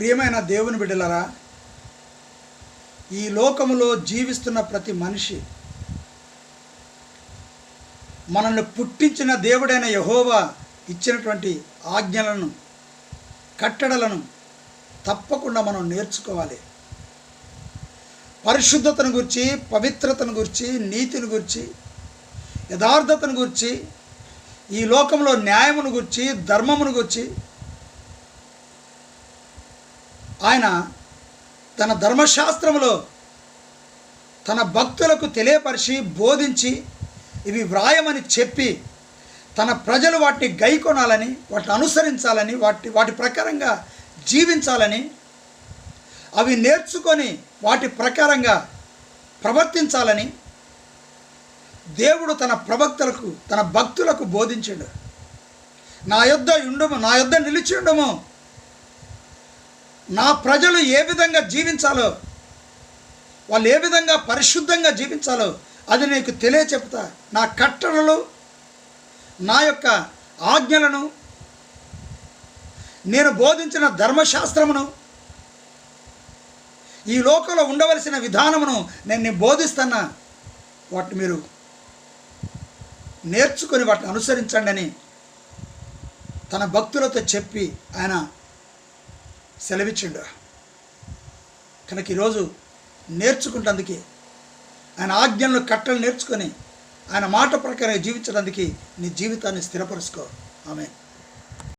ప్రియమైన దేవుని బిడ్డలరా ఈ లోకములో జీవిస్తున్న ప్రతి మనిషి మనల్ని పుట్టించిన దేవుడైన యహోవా ఇచ్చినటువంటి ఆజ్ఞలను కట్టడలను తప్పకుండా మనం నేర్చుకోవాలి. పరిశుద్ధతను గురించి పవిత్రతను గురించి నీతిని గురించి యథార్థతను గురించి ఈ లోకంలో న్యాయమును గురించి ధర్మమును గురించి ఆయన తన ధర్మశాస్త్రంలో తన భక్తులకు తెలియపరిచి బోధించి ఇవి వ్రాయమని చెప్పి తన ప్రజలు వాటిని గైకొనాలని వాటిని అనుసరించాలని వాటి వాటి ప్రకారంగా జీవించాలని అవి నేర్చుకొని వాటి ప్రకారంగా ప్రవర్తించాలని దేవుడు తన ప్రవక్తలకు తన భక్తులకు బోధించాడు. నా యొద్ద ఉండము నా యొద్ద నిలిచి ఉండము. నా ప్రజలు ఏ విధంగా జీవించాలో వాళ్ళు ఏ విధంగా పరిశుద్ధంగా జీవించాలో అది నీకు తెలియచెప్తా. నా కట్టడలు నా యొక్క ఆజ్ఞలను నేను బోధించిన ధర్మశాస్త్రమును ఈ లోకంలో ఉండవలసిన విధానమును నేను నేను బోధిస్తున్నా వాటిని మీరు నేర్చుకొని వాటిని అనుసరించండి అని తన భక్తులతో చెప్పి ఆయన సెలవిచ్చిండు. కనుక ఈరోజు నేర్చుకుంటందుకే ఆయన ఆజ్ఞలను కట్టలు నేర్చుకొని ఆయన మాట ప్రకారం జీవించడానికి నీ జీవితాన్ని స్థిరపరుచుకో ఆమె